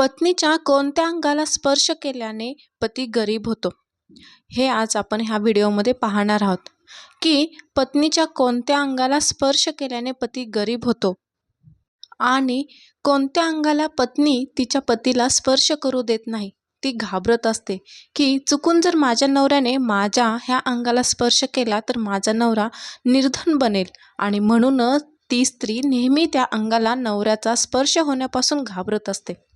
पत्नीच्या कोणत्या अंगाला स्पर्श केल्याने पती गरीब होतो? हे आज आपण ह्या व्हिडिओमध्ये पाहणार आहोत. की पत्नीच्या कोणत्या अंगाला स्पर्श केल्याने पती गरीब होतो? आणि कोणत्या अंगाला पत्नी तिच्या पतीला स्पर्श करू देत नाही? ती घाबरत असते. की चुकून जर माझ्या नवऱ्याने माझ्या ह्या अंगाला स्पर्श केला तर माझा नवरा निर्धन बनेल. आणि म्हणूनच ती स्त्री नेहमी त्या अंगाला नवऱ्याचा स्पर्श होण्यापासून घाबरत असते.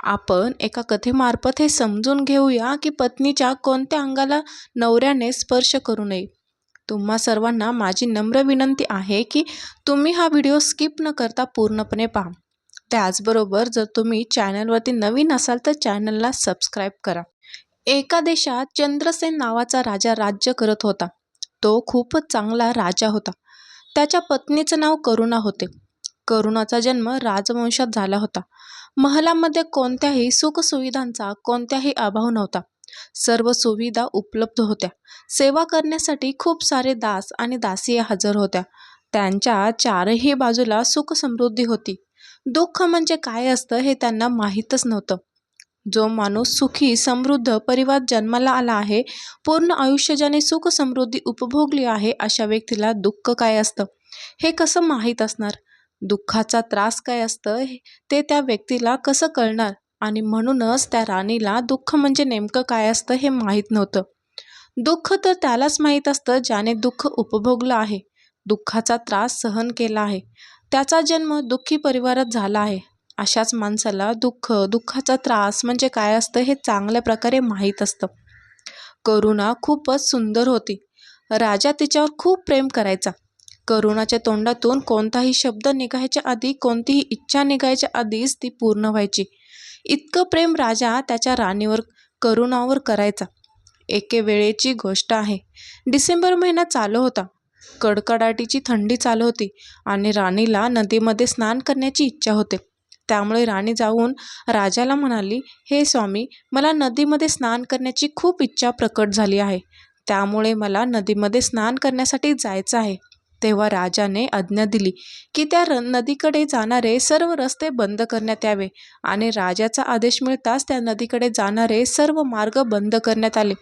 आपण एका कथेमार्फत हे समजून घेऊया की पत्नीच्या कोणत्या अंगाला नवऱ्याने स्पर्श करू नये. तुम्हा सर्वांना माझी नम्र विनंती आहे की तुम्ही हा व्हिडिओ स्किप न करता पूर्णपणे पहा. त्याचबरोबर जर तुम्ही चॅनलवरती नवीन असाल तर चॅनलला सबस्क्राईब करा. एका देशात चंद्रसेन नावाचा राजा राज्य करत होता. तो खूपच चांगला राजा होता. त्याच्या पत्नीचं नाव करुणा होते. करुणाचा जन्म राजवंशात झाला होता. महालामध्ये कोणत्याही सुखसुविधांचा कोणत्याही अभाव नव्हता. सर्व सुविधा उपलब्ध होत्या. सेवा करण्यासाठी खूप सारे दास आणि दासी हजर होत्या. त्यांच्या चारही बाजूला सुखसमृद्धी होती. दुःख म्हणजे काय असतं हे त्यांना माहीतच नव्हतं. जो माणूस सुखी समृद्ध परिवार जन्माला आला आहे पूर्ण आयुष्य ज्याने सुख समृद्धी उपभोगली आहे अशा व्यक्तीला दुःख काय असतं? हे कसं माहीत असणार? दुःखाचा त्रास काय असतं ते त्या व्यक्तीला कसं कळणार? आणि म्हणूनच त्या राणीला दुःख म्हणजे नेमकं काय असतं हे माहीत नव्हतं. दुःख तर त्यालाच माहीत असतं ज्याने दुःख उपभोगलं आहे. दुःखाचा त्रास सहन केला आहे. त्याचा जन्म दुःखी परिवारात झाला आहे. अशाच माणसाला दुःख दुःखाचा त्रास म्हणजे काय असतं हे चांगल्या प्रकारे माहीत असतं. करुणा खूपच सुंदर होती. राजा तिच्यावर खूप प्रेम करायचा. करुणाच्या तोंडातून कोणताही शब्द निघायच्या आधी कोणतीही इच्छा निघायच्या आधीच ती पूर्ण व्हायची. इतकं प्रेम राजा त्याच्या राणीवर करुणावर करायचा. एके वेळेची गोष्ट आहे. डिसेंबर महिना चालू होता. कडकडाटीची थंडी चालू होती आणि राणीला नदीमध्ये स्नान करण्याची इच्छा होते. त्यामुळे राणी जाऊन राजाला म्हणाली हे स्वामी मला नदीमध्ये स्नान करण्याची खूप इच्छा प्रकट झाली आहे. त्यामुळे मला नदीमध्ये स्नान करण्यासाठी जायचं आहे. तेव्हा राजाने आज्ञा दिली की त्या र नदीकडे जाणारे सर्व रस्ते बंद करण्यात यावे आणि राजाचा आदेश मिळताच त्या नदीकडे जाणारे सर्व मार्ग बंद करण्यात आले.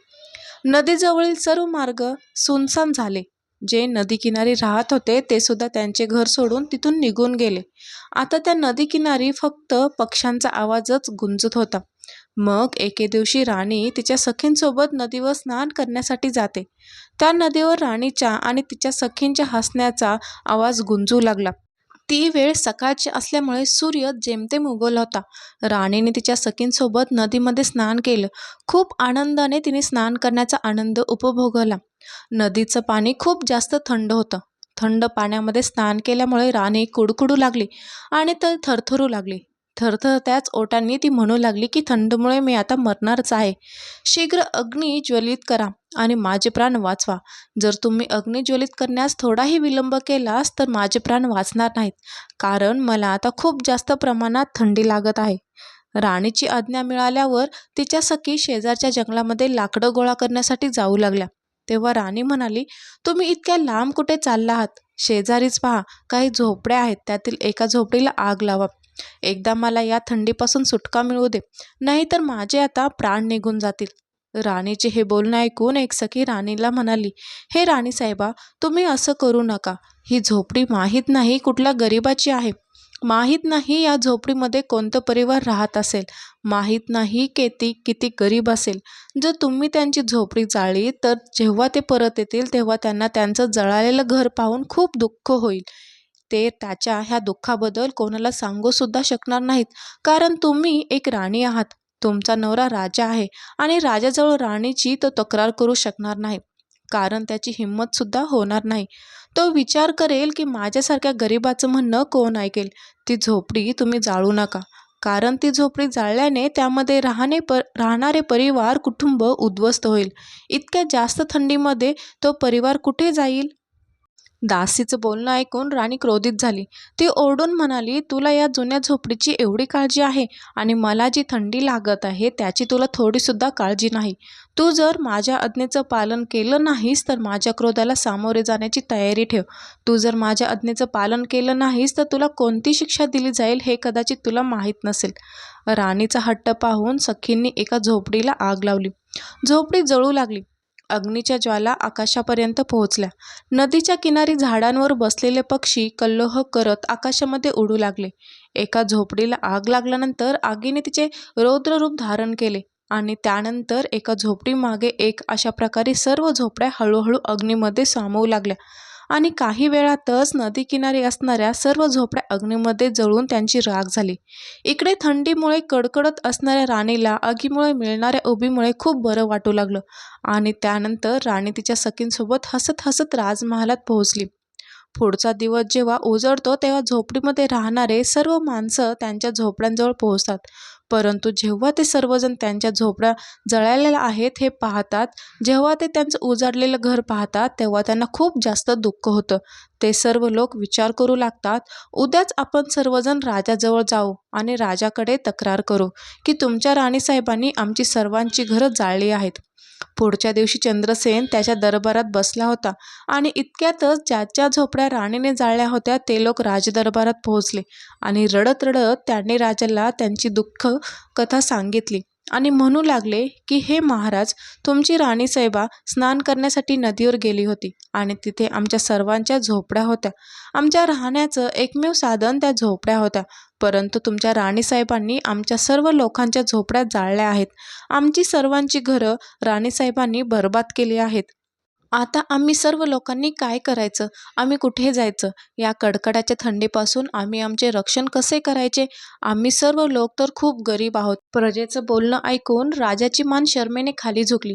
नदीजवळील सर्व मार्ग सुनसान झाले. जे नदीकिनारी राहत होते ते सुद्धा त्यांचे घर सोडून तिथून निघून गेले. आता त्या नदीकिनारी फक्त पक्ष्यांचा आवाजच गुंजत होता. मग एके दिवशी राणी तिच्या सखींसोबत नदीवर स्नान करण्यासाठी जाते. त्या नदीवर राणीच्या आणि तिच्या सखींच्या हसण्याचा आवाज गुंजू लागला. ती वेळ सकाळची असल्यामुळे सूर्य जेमतेम उगवला होता. राणीने तिच्या सखींसोबत नदीमध्ये स्नान केलं. खूप आनंदाने तिने स्नान करण्याचा आनंद उपभोगला. नदीचं पाणी खूप जास्त थंड होतं. थंड पाण्यामध्ये स्नान केल्यामुळे राणी कुडकुडू लागली आणि तर थरथरू लागली. थरथर त्याच ओटांनी ती म्हणू लागली की थंडमुळे मी आता मरणारच आहे. शीघ्र अग्नी ज्वलित करा आणि माझे प्राण वाचवा. जर तुम्ही अग्नी ज्वलित करण्यास थोडाही विलंब केलास तर माझे प्राण वाचणार नाहीत. कारण मला आता खूप जास्त प्रमाणात थंडी लागत आहे. राणीची आज्ञा मिळाल्यावर तिच्या सखी शेजारच्या जंगलामध्ये लाकडं गोळा करण्यासाठी जाऊ लागल्या. तेव्हा राणी म्हणाली तुम्ही इतक्या लांब कुठे चालला आहात शेजारीच पहा. काही झोपड्या आहेत. त्यातील एका झोपडीला आग लावा. एकदा मला या थंडीपासून सुटका मिळू दे. नाहीतर माझे आता प्राण निघून जातील. राणीचे हे बोलणं ऐकून एक सखी राणीला म्हणाली हे राणी साहेबा तुम्ही असं करू नका. ही झोपडी माहीत नाही कुठल्या गरिबाची आहे. माहीत नाही या झोपडीमध्ये कोणतं परिवार राहत असेल. माहीत नाही की ती किती गरीब असेल. जर तुम्ही त्यांची झोपडी जाळली तर जेव्हा ते परत येतील तेव्हा त्यांना त्यांचं जळालेलं घर पाहून खूप दुःख होईल. ते त्याच्या ह्या दुःखाबद्दल कोणाला सांगूसुद्धा शकणार नाहीत. कारण तुम्ही एक राणी आहात. तुमचा नवरा राजा आहे आणि राजाजवळ राणीची तो तक्रार करू शकणार नाही. कारण त्याची हिंमतसुद्धा होणार नाही. तो विचार करेल की माझ्यासारख्या गरिबाचं म्हणणं कोण ऐकेल. ती झोपडी तुम्ही जाळू नका. कारण ती झोपडी जाळल्याने त्यामध्ये राहणे पर राहणारे परिवार कुटुंब उद्ध्वस्त होईल. इतक्या जास्त थंडीमध्ये तो परिवार कुठे जाईल? दासीचं बोलणं ऐकून राणी क्रोधित झाली. ती ओरडून म्हणाली तुला या जुन्या झोपडीची एवढी काळजी आहे आणि मला जी थंडी लागत आहे त्याची तुला थोडीसुद्धा काळजी नाही. तू जर माझ्या आज्ञेचं पालन केलं नाहीस तर माझ्या क्रोधाला सामोरे जाण्याची तयारी ठेव. तू जर माझ्या आज्ञेचं पालन केलं नाहीस तर तुला कोणती शिक्षा दिली जाईल हे कदाचित तुला माहीत नसेल. राणीचा हट्ट पाहून सखींनी एका झोपडीला आग लावली. झोपडी जळू लागली. अग्नीच्या ज्वाला आकाशापर्यंत पोहोचल्या. नदीच्या किनारी झाडांवर बसलेले पक्षी कल्लोह करत आकाशामध्ये उडू लागले. एका झोपडीला आग लागल्यानंतर आगीने तिचे रौद्र रूप धारण केले आणि त्यानंतर एका झोपडीमागे एक अशा प्रकारे सर्व झोपड्या हळूहळू अग्नीमध्ये सामावू लागल्या. आणि काही वेळातच नदीकिनारी असणाऱ्या सर्व झोपड्या अग्नीमध्ये जळून त्यांची राख झाली. इकडे थंडीमुळे कडकडत असणाऱ्या राणीला आगीमुळे मिळणाऱ्या उभीमुळे खूप बरं वाटू लागलं आणि त्यानंतर राणी तिच्या सखींसोबत हसत हसत राजमहालात पोहोचली. पुढचा दिवस जेव्हा उजळतो तेव्हा झोपडीमध्ये राहणारे सर्व माणसं त्यांच्या झोपड्यांजवळ पोहोचतात. परंतु जेव्हा ते सर्वजण त्यांच्या झोपड्या जळालेल्या आहेत हे पाहतात जेव्हा ते त्यांचं उजाडलेलं घर पाहतात तेव्हा त्यांना खूप जास्त दुःख होतं. ते सर्व लोक विचार करू लागतात उद्याच आपण सर्वजण राजाजवळ जाऊ आणि राजाकडे तक्रार करू की तुमच्या राणीसाहेबांनी आमची सर्वांची घरं जाळली आहेत. पुढच्या दिवशी चंद्रसेन त्याच्या दरबारात बसला होता आणि इतक्यातच ज्याच्या झोपड्या राणीने जाळल्या होत्या ते लोक राजदरबारात पोहोचले आणि रडत रडत त्यांनी राजाला त्यांची दुःख कथा सांगितली आणि म्हणू लागले की हे महाराज तुमची राणी साहेबा स्नान करण्यासाठी नदीवर गेली होती आणि तिथे आमच्या सर्वांच्या झोपड्या होत्या. आमच्या राहण्याचं एकमेव साधन त्या झोपड्या होत्या. परंतु तुमच्या राणीसाहेबांनी आमच्या सर्व लोकांच्या झोपड्या जाळल्या आहेत. आमची सर्वांची घरं राणीसाहेबांनी बरबाद केली आहेत. आता आम्ही सर्व लोकांनी काय करायचं? आम्ही कुठे जायचं? या कडकडाच्या थंडीपासून आम्ही आमचे रक्षण कसे करायचे? आम्ही सर्व लोक तर खूप गरीब आहोत. प्रजेचं बोलणं ऐकून राजाची मान शर्मेने खाली झुकली.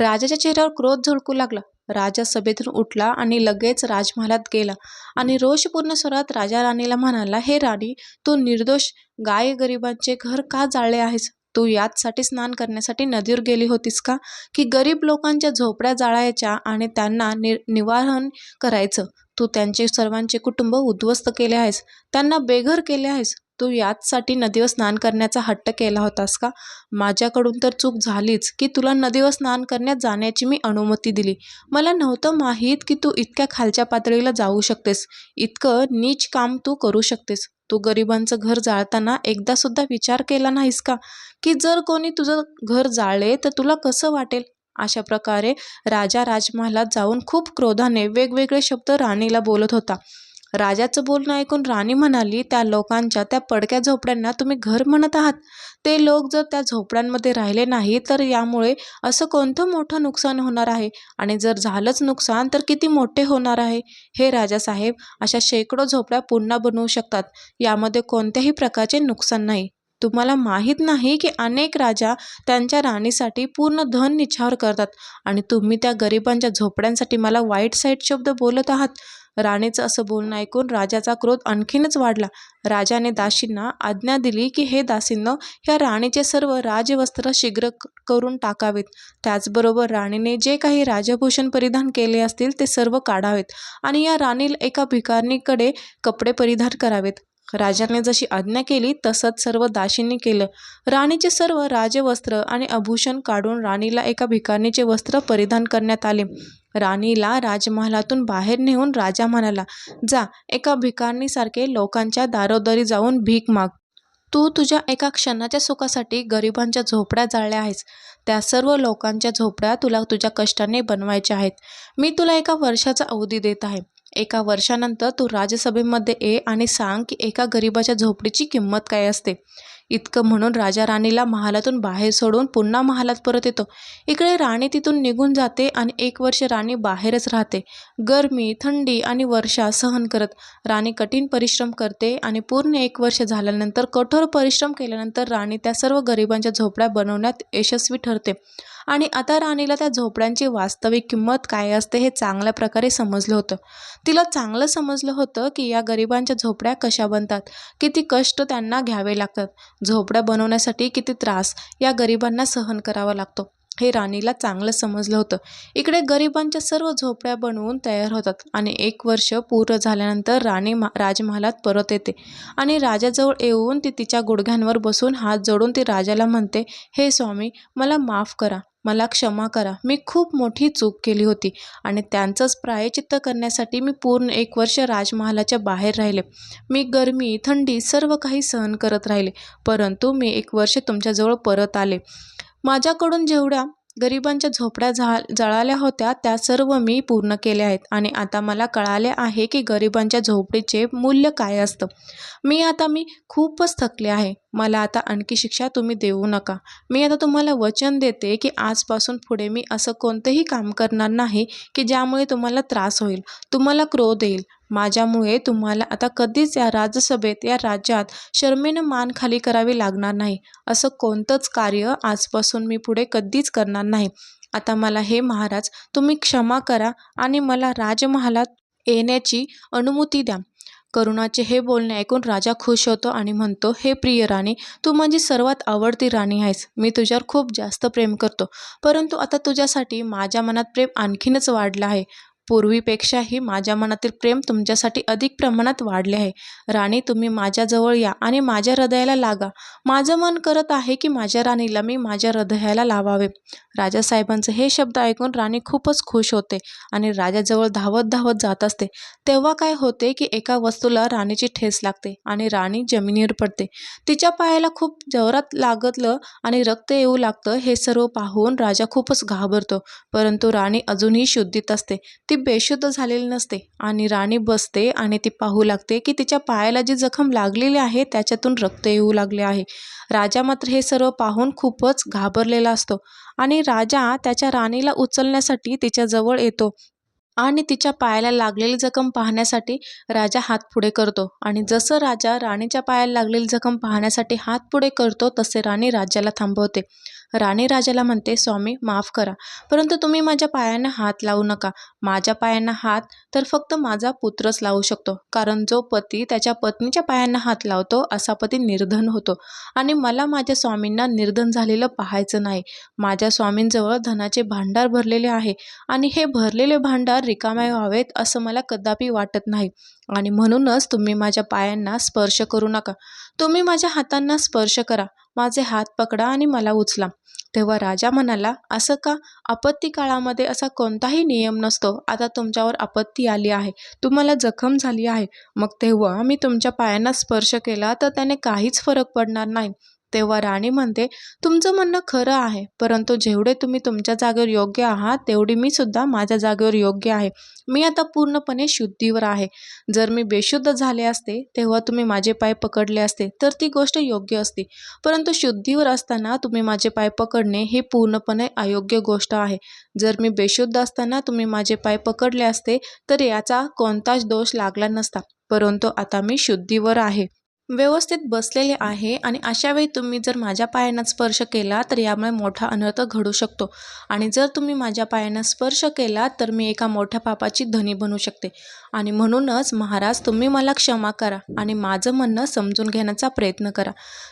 राजाच्या चेहऱ्यावर क्रोध झळकू लागला. राजा सभेतून उठला आणि लगेच राजमहालात गेला. आणि रोषपूर्ण स्वरात राजा राणीला म्हणाला हे राणी तू निर्दोष गाय गरिबांचे घर का जाळले आहेस? तू याचसाठी स्नान करण्यासाठी नदीवर गेली होतीस का? की गरीब लोकांच्या झोपड्या जाळायच्या आणि त्यांना नि निवारण करायचं? तू त्यांचे सर्वांचे कुटुंब उद्ध्वस्त केले आहेस. त्यांना बेघर केले आहेस. तू याचसाठी नदीवर स्नान करण्याचा हट्ट केला होतास का? माझ्याकडून तर चूक झालीच की तुला नदीवर स्नान करण्यात जाण्याची मी अनुमती दिली. मला नव्हतं माहीत की तू इतक्या खालच्या पातळीला जाऊ शकतेस. इतकं नीच काम तू करू शकतेस. तू गरिबांचं घर जाळताना एकदासुद्धा विचार केला नाहीस का? की जर कोणी तुझं घर जाळले तर तुला कसं वाटेल? अशा प्रकारे राजा राजमहालात जाऊन खूप क्रोधाने वेगवेगळे शब्द राणीला बोलत होता. राजाचं बोलणं ऐकून राणी म्हणाली त्या लोकांच्या त्या पडक्या झोपड्यांना तुम्ही घर म्हणत आहात? ते लोक जर त्या झोपड्यांमध्ये राहिले नाही तर यामुळे असं कोणतं मोठं नुकसान होणार आहे? आणि जर झालंच नुकसान तर किती मोठे होणार आहे? हे राजासाहेब अशा शेकडो झोपड्या पुन्हा बनवू शकतात. यामध्ये कोणत्याही प्रकारचे नुकसान नाही. तुम्हाला माहीत नाही की अनेक राजा त्यांच्या राणीसाठी पूर्ण धन निछावर करतात. आणि तुम्ही त्या गरिबांच्या झोपड्यांसाठी मला वाईट साईट शब्द बोलत आहात. राणीचं असं बोलणं ऐकून राजाचा क्रोध आणखीनच वाढला. राजाने दासींना आज्ञा दिली की हे दासींनो ह्या राणीचे सर्व राजवस्त्र शीघ्र करून टाकावेत. त्याचबरोबर राणीने जे काही राजभूषण परिधान केले असतील ते सर्व काढावेत आणि या राणीला एका भिकारणीकडे कपडे परिधान करावेत. राजाने जशी आज्ञा केली तसंच सर्व दाशींनी केलं. राणीचे सर्व राजवस्त्र आणि आभूषण काढून राणीला एका भिकारणीचे वस्त्र परिधान करण्यात आले. राणीला राजमहालातून बाहेर नेऊन राजा म्हणाला जा एका भिकारणीसारखे लोकांच्या दारोदारी जाऊन भीक माग. तू तुझ्या एका क्षणाच्या सुखासाठी गरिबांच्या झोपड्या जाळल्या आहेस. त्या सर्व लोकांच्या झोपड्या तुला तुझ्या कष्टाने बनवायच्या आहेत. मी तुला एका वर्षाचा अवधी देत आहे. एका वर्षानंतर तू राजसभेमध्ये ये आणि सांग की एका गरिबाच्या झोपडीची किंमत काय असते. इतकं म्हणून राजा राणीला महालातून बाहेर सोडून पुन्हा महालात परत येतो. इकडे राणी तिथून निघून जाते आणि एक वर्ष राणी बाहेरच राहते. गरमी थंडी आणि वर्षा सहन करत राणी कठीण परिश्रम करते आणि पूर्ण एक वर्ष झाल्यानंतर कठोर परिश्रम केल्यानंतर राणी त्या सर्व गरिबांच्या झोपड्या बनवण्यात यशस्वी ठरते. आणि आता राणीला त्या झोपड्यांची वास्तविक किंमत काय असते हे चांगल्या प्रकारे समजलं होतं. तिला चांगलं समजलं होतं की या गरिबांच्या झोपड्या कशा बनतात किती कष्ट त्यांना घ्यावे लागतात. झोपड्या बनवण्यासाठी किती त्रास या गरिबांना सहन करावा लागतो हे राणीला चांगलं समजलं होतं. इकडे गरिबांच्या सर्व झोपड्या बनवून तयार होतात आणि एक वर्ष पूर्ण झाल्यानंतर राणी मा राजमहालात परत येते आणि राजाजवळ येऊन ती तिच्या गुडघ्यांवर बसून हात जोडून ती राजाला म्हणते हे स्वामी मला माफ करा. मला क्षमा करा. मी खूप मोठी चूक केली होती आणि त्यांचंच प्रायचित्त करण्यासाठी मी पूर्ण एक वर्ष राजमहालाच्या बाहेर राहिले. मी गरमी थंडी सर्व काही सहन करत राहिले परंतु मी एक वर्ष तुमच्याजवळ परत आले. माझ्याकडून जेवढ्या गरिबांच्या झोपड्या झा जळाल्या होत्या त्या सर्व मी पूर्ण केल्या आहेत. आणि आता मला कळाले आहे की गरिबांच्या झोपडीचे मूल्य काय असतं. मी आता मी खूपच थकले आहे. मला आता आणखी शिक्षा तुम्ही देऊ नका. मी आता तुम्हाला वचन देते की आजपासून पुढे मी असं कोणतंही काम करणार नाही की ज्यामुळे तुम्हाला त्रास होईल. तुम्हाला क्रोध येईल. माझ्यामुळे तुम्हाला आता कधीच या राज्यसभेत या राज्यात शर्मेनं मान खाली करावी लागणार नाही. असं कोणतंच कार्य आजपासून मी पुढे कधीच करणार नाही. आता मला हे महाराज तुम्ही क्षमा करा आणि मला राजमहालात येण्याची अनुमती द्या. करुणाचे हे बोलणे ऐकून राजा खुश होतो आणि म्हणतो हे प्रिय राणी तू माझी सर्वात आवडती राणी आहेस. मी तुझ्यावर खूप जास्त प्रेम करतो. परंतु आता तुझ्यासाठी माझ्या मनात प्रेम आणखीनच वाढलं आहे. पूर्वीपेक्षाही माझ्या मनातील प्रेम तुमच्यासाठी अधिक प्रमाणात वाढले आहे. राणी तुम्ही माझ्याजवळ या आणि माझ्या हृदयाला लागा. माझं मन करत आहे की माझ्या राणीला मी माझ्या हृदयाला लावावे. राजासाहेबांचे हे शब्द ऐकून राणी खूपच खुश होते आणि राजाजवळ धावत धावत जात असते. तेव्हा काय होते की एका वस्तूला राणीची ठेस लागते आणि राणी जमिनीवर पडते. तिच्या पायाला खूप जोरात लागतलं आणि रक्त येऊ लागतं हे सर्व पाहून राजा खूपच घाबरतो. परंतु राणी अजूनही शुद्धीत असते. ती बेशुद्ध झालेली नसते आणि राणी बसते आणि ती पाहू लागते की तिच्या पायाला जी जखम लागलेली आहे त्याच्यातून रक्त येऊ लागले आहे. राजा मात्र हे सर्व पाहून खूपच घाबरलेला असतो आणि राजा त्याच्या राणीला उचलण्यासाठी तिच्याजवळ येतो आणि तिच्या पायाला लागलेली जखम पाहण्यासाठी राजा हात पुढे करतो आणि जसं राजा राणीच्या पायाला लागलेली जखम पाहण्यासाठी हात पुढे करतो तसे राणी राजाला थांबवते. राणी राजाला म्हणते स्वामी माफ करा. परंतु तुम्ही माझ्या पायांना हात लावू नका. माझ्या पायांना हात तर फक्त माझा पुत्रच लावू शकतो. कारण जो पती त्याच्या पत्नीच्या पायांना हात लावतो असा पती निर्धन होतो. आणि मला माझ्या स्वामींना निर्धन झालेलं पाहायचं नाही. माझ्या स्वामींजवळ धनाचे भांडार भरलेले आहे. आणि हे भरलेले भांडार रिकामे व्हावेत असं मला कदापि वाटत नाही. आणि म्हणूनच तुम्ही माझ्या पायांना स्पर्श करू नका. तुम्ही माझ्या हातांना स्पर्श करा. माझे हात पकडा आणि मला उचला. तेव्हा राजा म्हणाला असं का? आपत्ती काळामध्ये असा कोणताही नियम नसतो. आता तुमच्यावर आपत्ती आली आहे. तुम्हाला जखम झाली आहे. मग तेव्हा मी तुमच्या पायांना स्पर्श केला तर त्याने काहीच फरक पडणार नाही. तेव्हा राणी म्हणते तुमचं म्हणणं खरं आहे परंतु जेवढे तुम्ही तुमच्या जागेवर योग्य आहात तेवढी मी सुद्धा माझ्या जागेवर योग्य आहे. मी आता पूर्णपणे शुद्धीवर आहे. जर मी बेशुद्ध झाले असते तेव्हा तुम्ही माझे पाय पकडले असते तर ती गोष्ट योग्य असती. परंतु शुद्धीवर असताना तुम्ही माझे पाय पकडणे ही पूर्णपणे अयोग्य गोष्ट आहे. जर मी बेशुद्ध असताना तुम्ही माझे पाय पकडले असते तर याचा कोणताच दोष लागला नसता. परंतु आता मी शुद्धीवर आहे. व्यवस्थित बसलेले आहे आणि अशावेळी तुम्ही जर माझ्या पायांना स्पर्श केला तर यामुळे मोठा अनर्थ घडू शकतो. आणि जर तुम्ही माझ्या पायांना स्पर्श केला तर मी एका मोठ्या पापाची धनी बनू शकते. आणि म्हणूनच महाराज तुम्ही मला क्षमा करा आणि माझं म्हणणं समजून घेण्याचा प्रयत्न करा.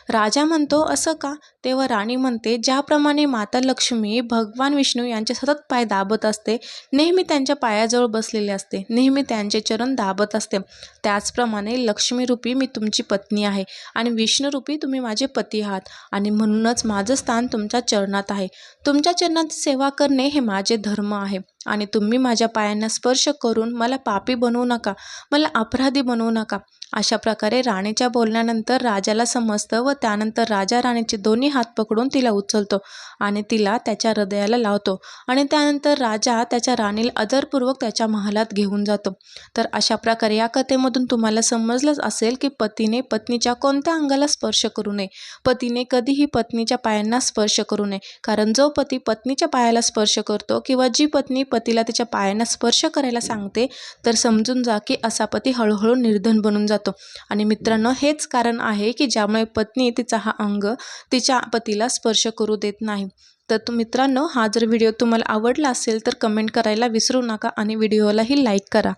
राजा म्हणतो असं का? तेव्हा राणी म्हणते ज्याप्रमाणे माता लक्ष्मी भगवान विष्णू यांचे सतत पाय दाबत असते नेहमी त्यांच्या पायाजवळ बसलेले असते नेहमी त्यांचे चरण दाबत असते. त्याचप्रमाणे लक्ष्मीरूपी मी तुमची पत्नी पत्नी आहे. आणि विष्णुरूपी तुम्ही माझे पती आहात. आणि म्हणूनच माझं स्थान तुमच्या चरणात आहे. तुमच्या चरणात सेवा करणे हे माझे धर्म आहे. आणि तुम्ही माझ्या पायांना स्पर्श करून मला पापी बनवू नका मला अपराधी बनवू नका. अशा प्रकारे राणीच्या बोलण्यानंतर राजाला समजतं व त्यानंतर राजा राणीचे दोन्ही हात पकडून तिला उचलतो आणि तिला त्याच्या हृदयाला लावतो आणि त्यानंतर राजा त्याच्या राणीला आदरपूर्वक त्याच्या महालात घेऊन जातो. तर अशा प्रकारे या कथेमधून तुम्हाला समजलंच असेल की पतीने पत्नीच्या कोणत्या अंगाला स्पर्श करू नये. पतीने कधीही पत्नीच्या पायांना स्पर्श करू नये. कारण जो पती पत्नीच्या पायाला स्पर्श करतो किंवा जी पत्नी पतीला तिच्या पायांना स्पर्श करायला सांगते तर समजून जा की असा पती हळूहळू निर्धन बनून जातो. आणि मित्रांनो हेच कारण आहे की ज्यामुळे पत्नी तिचा हा अंग तिच्या पतीला स्पर्श करू देत नाही. तर तू मित्रांनो हा जर व्हिडिओ तुम्हाला आवडला असेल तर कमेंट करायला विसरू नका आणि व्हिडिओलाही लाईक करा.